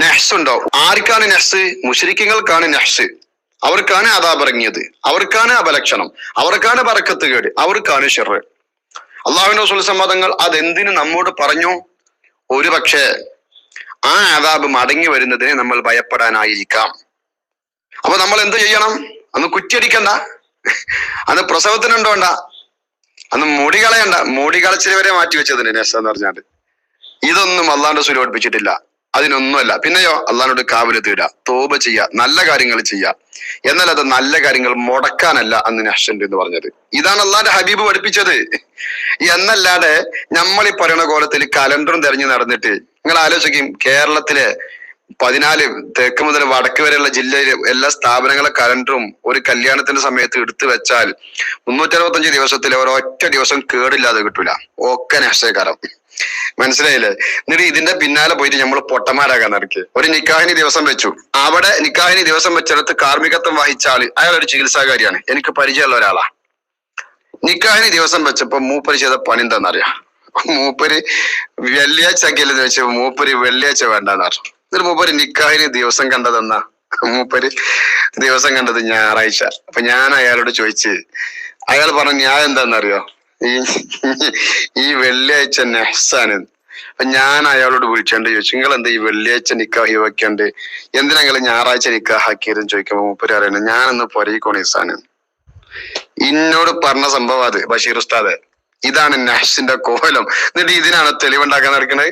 നെഹ്സ് ഉണ്ടോ ആർക്കാണ് നെഹ്സ്? മുഷരിക്കങ്ങൾക്കാണ് നെഹ്സ്. അവർക്കാണ് അതാപിറങ്ങിയത് അവർക്കാണ് അപലക്ഷണം. അവർക്കാണ് പറക്കത്ത് കേട്. അവർക്കാണ് ഷെറ് അള്ളാഹുവിന്റെ സുൽസമ്മതങ്ങൾ അതെന്തിനു നമ്മോട് പറഞ്ഞു? ഒരു പക്ഷേ ആ അതാബ് മടങ്ങി വരുന്നതിനെ നമ്മൾ ഭയപ്പെടാനായിരിക്കാം. അപ്പൊ നമ്മൾ എന്ത് ചെയ്യണം? അന്ന് കുറ്റിയടിക്കണ്ട. അന്ന് പ്രസവത്തിനുണ്ടോണ്ട അന്ന് മുടി കളയണ്ട. മുടി കളച്ചിൽ വരെ മാറ്റി വെച്ചതിന് നെസ് എന്ന് പറഞ്ഞാൽ. ഇതൊന്നും അള്ളാന്റെ സുര പഠിപ്പിച്ചിട്ടില്ല അതിനൊന്നുമല്ല. പിന്നെയോ അള്ളഹാനോട് കാവൽ തീരുക തോപ ചെയ്യുക നല്ല കാര്യങ്ങൾ ചെയ്യുക. എന്നാൽ അത് നല്ല കാര്യങ്ങൾ മുടക്കാനല്ല അന്ന് നഷ്ടന്റെ എന്ന് പറഞ്ഞത്. ഇതാണ് അള്ളാന്റെ ഹബീബ് പഠിപ്പിച്ചത്. എന്നല്ലാതെ നമ്മൾ ഈ പറയുന്ന കോലത്തിൽ കലണ്ടറും തെരഞ്ഞു നടന്നിട്ട് നിങ്ങൾ ആലോചിക്കും കേരളത്തിലെ പതിനാല് തെക്ക് മുതൽ വടക്ക് വരെയുള്ള ജില്ലയിലെ എല്ലാ സ്ഥാപനങ്ങളെ കലണ്ടറും ഒരു കല്യാണത്തിന്റെ സമയത്ത് എടുത്തു വെച്ചാൽ മുന്നൂറ്റി അറുപത്തഞ്ച് ദിവസത്തിൽ ഒരൊറ്റ ദിവസം കേടില്ലാതെ കിട്ടൂല. ഒക്കെ നഷ്ടകാലം മനസ്സിലായില്ലേ? എന്നിട്ട് ഇതിന്റെ പിന്നാലെ പോയിട്ട് നമ്മൾ പൊട്ടന്മാരാകാൻ ഇറക്കി ഒരു നിക്കാഹിനി ദിവസം വെച്ചു. അവിടെ നിക്കാഹിനി ദിവസം വെച്ചിടത്ത് കാർമ്മികത്വം വഹിച്ച ആൾ അയാൾ ഒരു ചികിത്സാകാരിയാണ്. എനിക്ക് പരിചയമുള്ള ഒരാളാ. നിക്കാഹിനി ദിവസം വെച്ചപ്പോ മൂപ്പര് ചെയ്ത പണി എന്താണെന്നറിയാം മൂപ്പര് വെള്ളിയാഴ്ച ആക്കിയല്ലെന്ന് വെച്ച മൂപ്പര് വെള്ളിയാഴ്ച വേണ്ടെന്ന് പറഞ്ഞു. എന്നിട്ട് മൂപ്പര് നിക്കാഹിന് ദിവസം കണ്ടതെന്നാ? മൂപ്പര് ദിവസം കണ്ടത് ഞായറാഴ്ച. അപ്പൊ ഞാൻ അയാളോട് ചോദിച്ച് അയാൾ പറഞ്ഞു ഞാൻ എന്താണെന്നറിയോ ഈ വെള്ളിയാഴ്ച നെഹ്സാൻ അപ്പൊ ഞാൻ അയാളോട് വിളിച്ചോണ്ട് ചോദിച്ചു നിങ്ങൾ എന്താ ഈ വെള്ളിയാഴ്ച നിക്കാഹി വെക്കാണ്ട് എന്തിനാ നിങ്ങൾ ഞായറാഴ്ച നിക്കാഹാക്കിയതെന്ന് ചോദിക്കുമ്പോ മൂപ്പര് ഞാൻ ഞാനൊന്ന് പൊരയിക്കോണ ഇസാണ് ഇന്നോട് പറഞ്ഞ സംഭവം അത് ബഷീർ ഉസ്താദ്. ഇതാണ് നഹ്സിന്റെ കോലം. എന്നിട്ട് ഇതിനാണ് തെളിവുണ്ടാക്കാൻ നടക്കുന്നത്